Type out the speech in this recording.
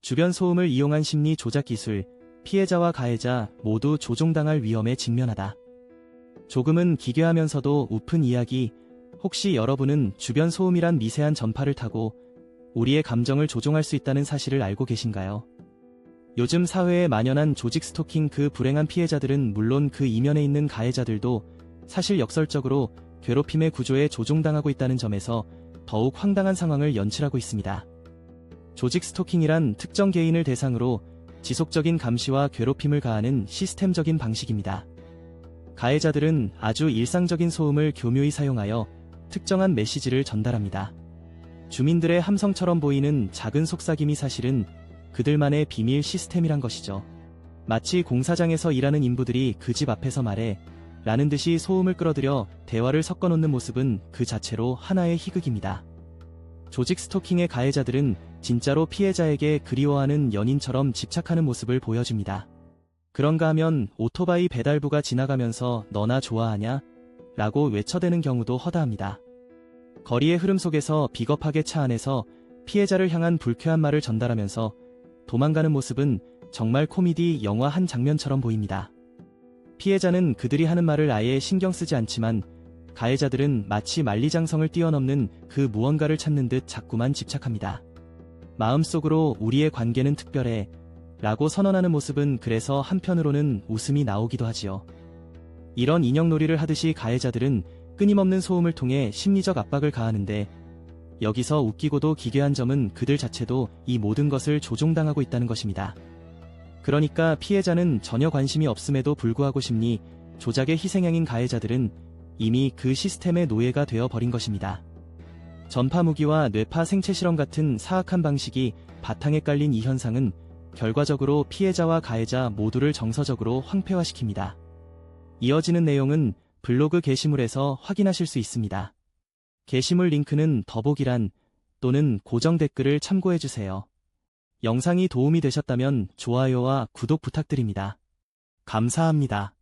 주변 소음을 이용한 심리 조작 기술, 피해자와 가해자 모두 조종당할 위험에 직면하다. 조금은 기괴하면서도 우픈 이야기, 혹시 여러분은 주변 소음이란 미세한 전파를 타고 우리의 감정을 조종할 수 있다는 사실을 알고 계신가요? 요즘 사회에 만연한 조직 스토킹 그 불행한 피해자들은 물론 그 이면에 있는 가해자들도 사실 역설적으로 괴롭힘의 구조에 조종당하고 있다는 점에서 더욱 황당한 상황을 연출하고 있습니다. 조직 스토킹이란 특정 개인을 대상으로 지속적인 감시와 괴롭힘을 가하는 시스템적인 방식입니다. 가해자들은 아주 일상적인 소음을 교묘히 사용하여 특정한 메시지를 전달합니다. 주민들의 함성처럼 보이는 작은 속삭임이 사실은 그들만의 비밀 시스템이란 것이죠. 마치 공사장에서 일하는 인부들이 그 집 앞에서 말해 라는 듯이 소음을 끌어들여 대화를 섞어놓는 모습은 그 자체로 하나의 희극입니다. 조직 스토킹의 가해자들은 진짜로 피해자에게 그리워하는 연인처럼 집착하는 모습을 보여줍니다. 그런가 하면 오토바이 배달부가 지나가면서 너나 좋아하냐? 라고 외쳐대는 경우도 허다합니다. 거리의 흐름 속에서 비겁하게 차 안에서 피해자를 향한 불쾌한 말을 전달하면서 도망가는 모습은 정말 코미디 영화 한 장면처럼 보입니다. 피해자는 그들이 하는 말을 아예 신경 쓰지 않지만 가해자들은 마치 만리장성을 뛰어넘는 그 무언가를 찾는 듯 자꾸만 집착합니다. 마음속으로 우리의 관계는 특별해 라고 선언하는 모습은 그래서 한편으로는 웃음이 나오기도 하지요. 이런 인형놀이를 하듯이 가해자들은 끊임없는 소음을 통해 심리적 압박을 가하는데 여기서 웃기고도 기괴한 점은 그들 자체도 이 모든 것을 조종당하고 있다는 것입니다. 그러니까 피해자는 전혀 관심이 없음에도 불구하고 심리 조작의 희생양인 가해자들은 이미 그 시스템의 노예가 되어 버린 것입니다. 전파 무기와 뇌파 생체 실험 같은 사악한 방식이 바탕에 깔린 이 현상은 결과적으로 피해자와 가해자 모두를 정서적으로 황폐화시킵니다. 이어지는 내용은 블로그 게시물에서 확인하실 수 있습니다. 게시물 링크는 더보기란 또는 고정 댓글을 참고해주세요. 영상이 도움이 되셨다면 좋아요와 구독 부탁드립니다. 감사합니다.